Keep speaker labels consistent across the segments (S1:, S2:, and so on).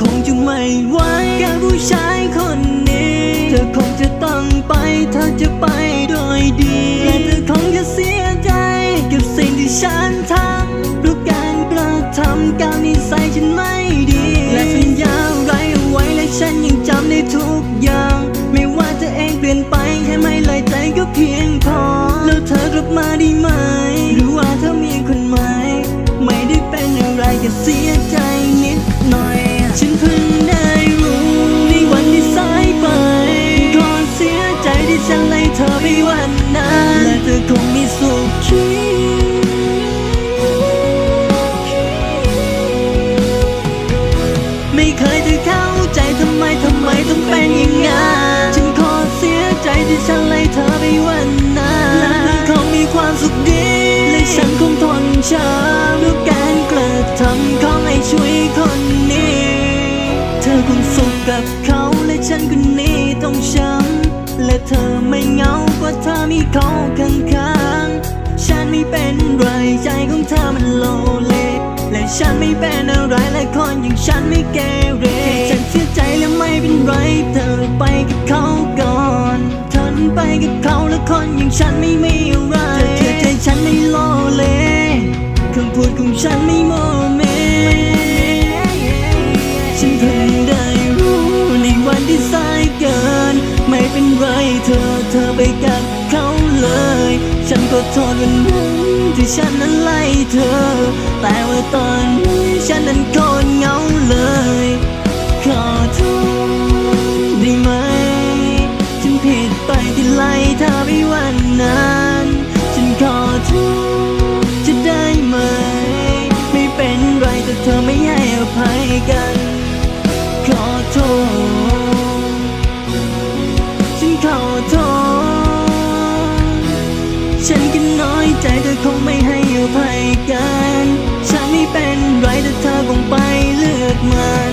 S1: คงจะไม่ไหวกับผู้ชายคนนี้ เธอคงจะต้องไป เธอจะไปโดยดีและเธอคงจะเสียใจ กับสิ่งที่ฉันทำรู้การกระทำการนิสัยฉันไม่ดี และสัญญาอะไรเอาไว้และฉันยังจำได้ทุกอย่าง ไม่ว่าเธอเองเปลี่ยนไปแค่ไม่ลอยใจก็เพียงพอ แล้วเธอกลับมาได้ไหม วันนั้นและเธอคงมีสุขคิไม่เคยจะเข้าใจทำไมทำไมต้องเป็นอย่างนั้นฉันขอเสียใจที่ฉันไล่เธอไปวันนั้นและเธอคงมีความสุขดีและฉันคงทนช้ำด้วยการกระทำของไอ้ช่วยคนนี้ เธอคงสุขกับเขาและฉันคนนี้ต้องช้ำและเธอไม่เหงา ว่าเธอมีเขาข้างๆ ฉันไม่เป็นไรใจของเธอมันโลเล และฉันไม่เป็นอะไรและคนอย่างฉันไม่เกเรฉันเสียใจแล้วไม่เป็นไรเธอไปกับเขาก่อนทนไปกับเขาและคนอย่างฉันไม่มีอะไรเธอเชื่อใจฉันไม่โลเลคำพูดของฉันไม่ ฉันก็โทษวันนั้นที่ฉันนั้นไล่เธอ แต่ว่าตอนนี้ฉันนั้นโคตรเหงาเลย ขอโทษได้ไหม ฉันผิดไปที่ไล่เธอไปวันนั้น ฉันขอโทษจะได้ไหม ไม่เป็นไรแต่เธอไม่ให้อภัยกัน ขอโทษ ฉันขอโทษ ฉันก็น้อยใจเธอคงไม่ให้อภัยกัน ฉันไม่เป็นไรแต่เธอคงไปเลือกมัน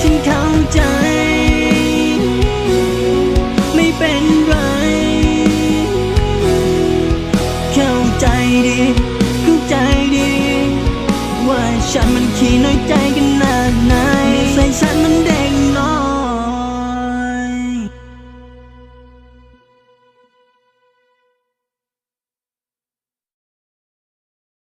S1: ฉันเข้าใจ ไม่เป็นไร เข้าใจดี เข้าใจดี ว่าฉันมันขี้น้อยใจกันนานไหนใส่ฉันมันเด